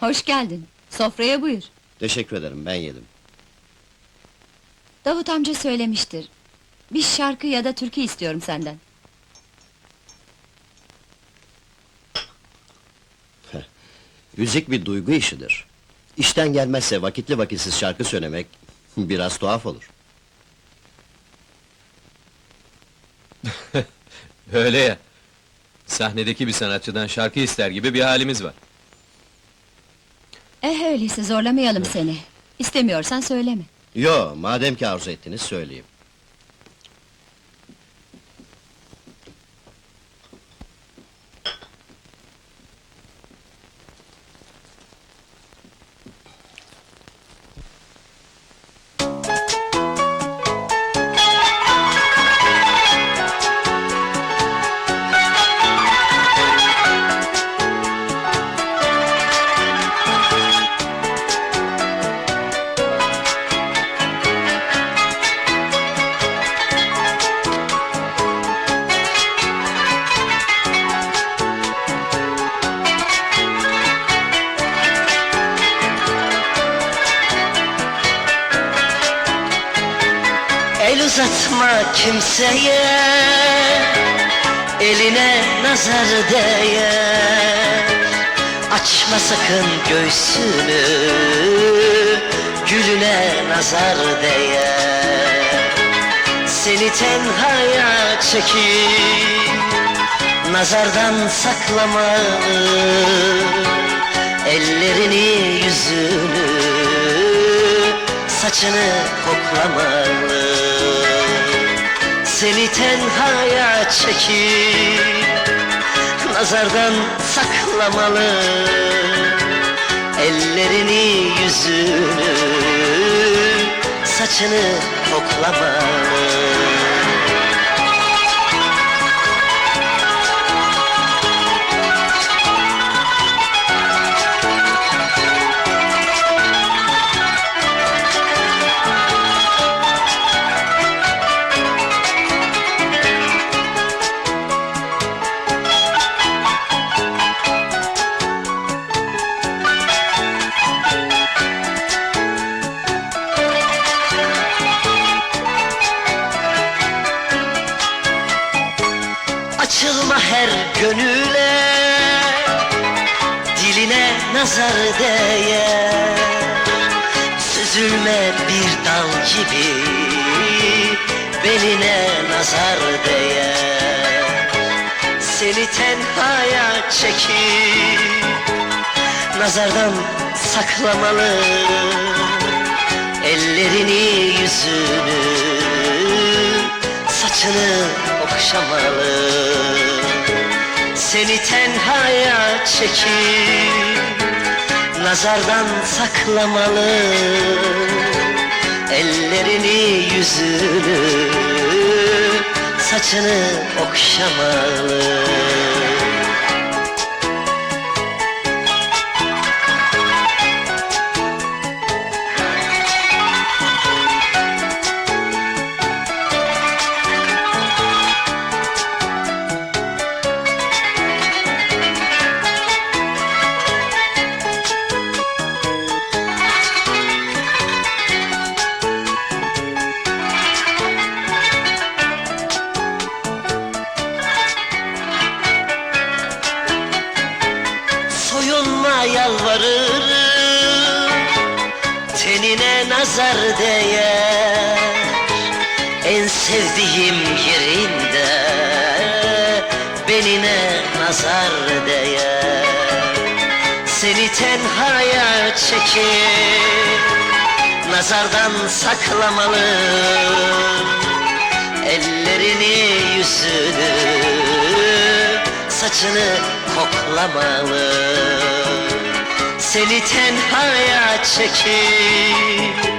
Hoş geldin. Sofraya buyur. Teşekkür ederim, ben yedim. Davut amca söylemiştir. Bir şarkı ya da türkü istiyorum senden. Müzik bir duygu işidir. İşten gelmezse vakitli vakitsiz şarkı söylemek biraz tuhaf olur. Öyle ya. Sahnedeki bir sanatçıdan şarkı ister gibi bir halimiz var. Eh öyleyse zorlamayalım seni. İstemiyorsan söyleme. Yo, madem ki arzu ettiniz söyleyeyim. El uzatma kimseye. Eline nazar değer. Açma sakın göğsünü. Gülüne nazar değer. Seni tenhaya çekip Nazardan saklamalı Ellerini yüzünü. Saçını koklamalı Seni tenhaya çekip Nazardan saklamalı Ellerini yüzünü Saçını koklamalı nazar değer Süzülme bir dal gibi Beline nazar değer. Seni tenhaya çekip Nazardan saklamalı. Ellerini yüzünü Saçını okşamalı Seni tenhaya çekip Nazardan saklamalı Ellerini yüzünü Saçını okşamalı nazar değer En sevdiğim yerinde Benine nazar değer Seni tenhaya çekip Nazardan saklamalı Ellerini yüzünü Saçını koklamalı Seni tenhaya çekip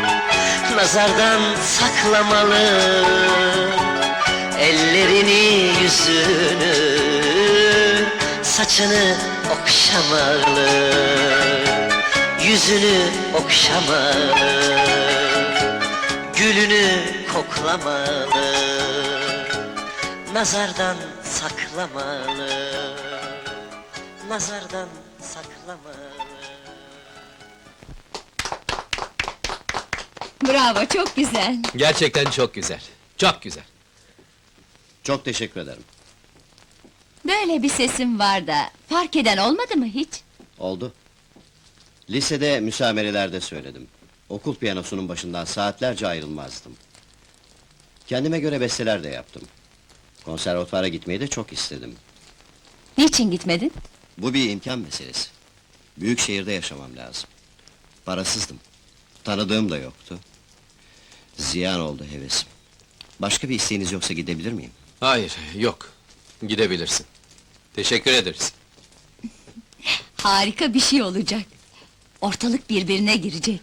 Nazardan saklamalı Ellerini yüzünü Saçını okşamalı Yüzünü okşamalı Gülünü koklamalı Nazardan saklamalı Nazardan saklamalı Bravo, çok güzel. Gerçekten çok güzel. Çok güzel. Çok teşekkür ederim. Böyle bir sesim var da, fark eden olmadı mı hiç? Oldu. Lisede müsamerelerde söyledim. Okul piyanosunun başından saatlerce ayrılmazdım. Kendime göre besteler de yaptım. Konservatuara gitmeyi de çok istedim. Niçin gitmedin? Bu bir imkan meselesi. Büyük şehirde yaşamam lazım. Parasızdım. Tanıdığım da yoktu. Ziyan oldu hevesim. Başka bir isteğiniz yoksa gidebilir miyim? Hayır, yok. Gidebilirsin. Teşekkür ederiz. Harika bir şey olacak. Ortalık birbirine girecek.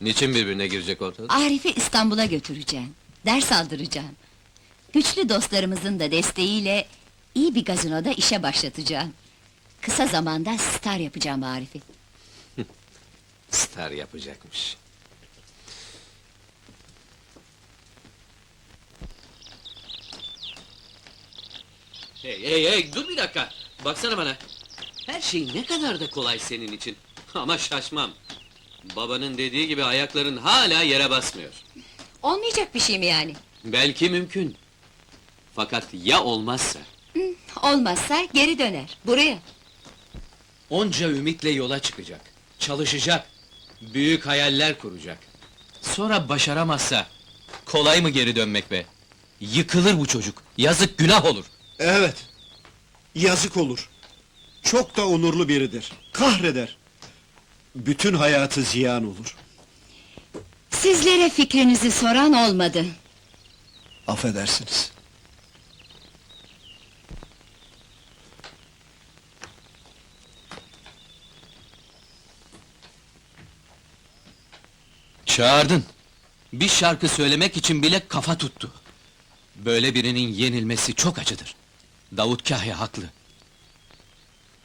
Niçin birbirine girecek ortalık? Arif'i İstanbul'a götüreceğim. Ders aldıracağım. Güçlü dostlarımızın da desteğiyle iyi bir gazinoda işe başlatacağım. Kısa zamanda star yapacağım Arif'i. Star yapacakmış. Hey hey hey dur bir dakika. Baksana bana. Her şey ne kadar da kolay senin için. Ama şaşmam. Babanın dediği gibi ayakların hala yere basmıyor. Olmayacak bir şey mi yani? Belki mümkün. Fakat ya olmazsa? Olmazsa geri döner, buraya. Onca ümitle yola çıkacak. Çalışacak. Büyük hayaller kuracak. Sonra başaramazsa... Kolay mı geri dönmek be? Yıkılır bu çocuk. Yazık günah olur. Evet. Yazık olur. Çok da onurlu biridir. Kahreder. Bütün hayatı ziyan olur. Sizlere fikrinizi soran olmadı. Affedersiniz. Çağırdın. Bir şarkı söylemek için bile kafa tuttu. Böyle birinin yenilmesi çok acıdır. Davut Kahya haklı.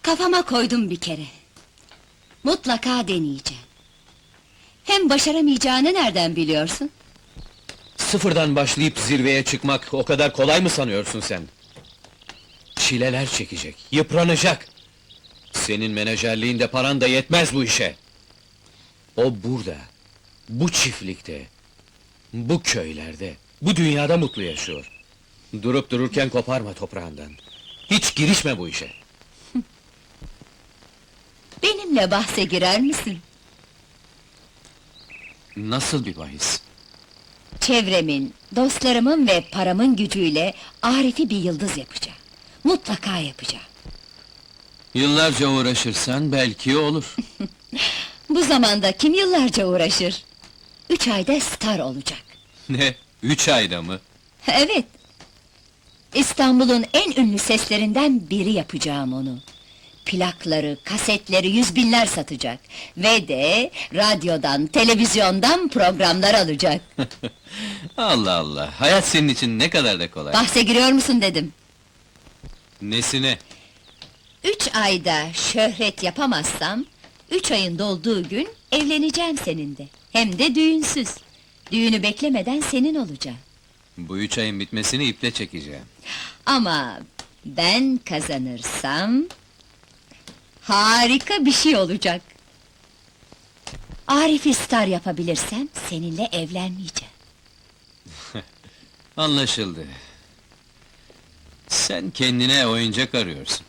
Kafama koydum bir kere. Mutlaka deneyeceğim. Hem başaramayacağını nereden biliyorsun? Sıfırdan başlayıp zirveye çıkmak o kadar kolay mı sanıyorsun sen? Çileler çekecek, yıpranacak. Senin menajerliğinde paran da yetmez bu işe. O burada, bu çiftlikte, bu köylerde, bu dünyada mutlu yaşıyor. Durup dururken koparma toprağından. Hiç girişme bu işe. Benimle bahse girer misin? Nasıl bir bahis? Çevremin, dostlarımın ve paramın gücüyle Arif'i bir yıldız yapacağım. Mutlaka yapacağım. Yıllarca uğraşırsan belki olur. Bu zamanda kim yıllarca uğraşır? Üç ayda star olacak. ne? Üç ayda mı? Evet. İstanbul'un en ünlü seslerinden biri yapacağım onu. Plakları, kasetleri yüz binler satacak. Ve de radyodan, televizyondan programlar alacak. Allah Allah, hayat senin için ne kadar da kolay. Bahse giriyor musun dedim. Nesine? Üç ayda şöhret yapamazsam... ...üç ayın dolduğu gün evleneceğim seninle. Hem de düğünsüz. Düğünü beklemeden senin olacağım. Bu üç ayın bitmesini iple çekeceğim. Ama ben kazanırsam... ...harika bir şey olacak. Arif'i star yapabilirsem seninle evlenmeyeceğim. Anlaşıldı. Sen kendine oyuncak arıyorsun.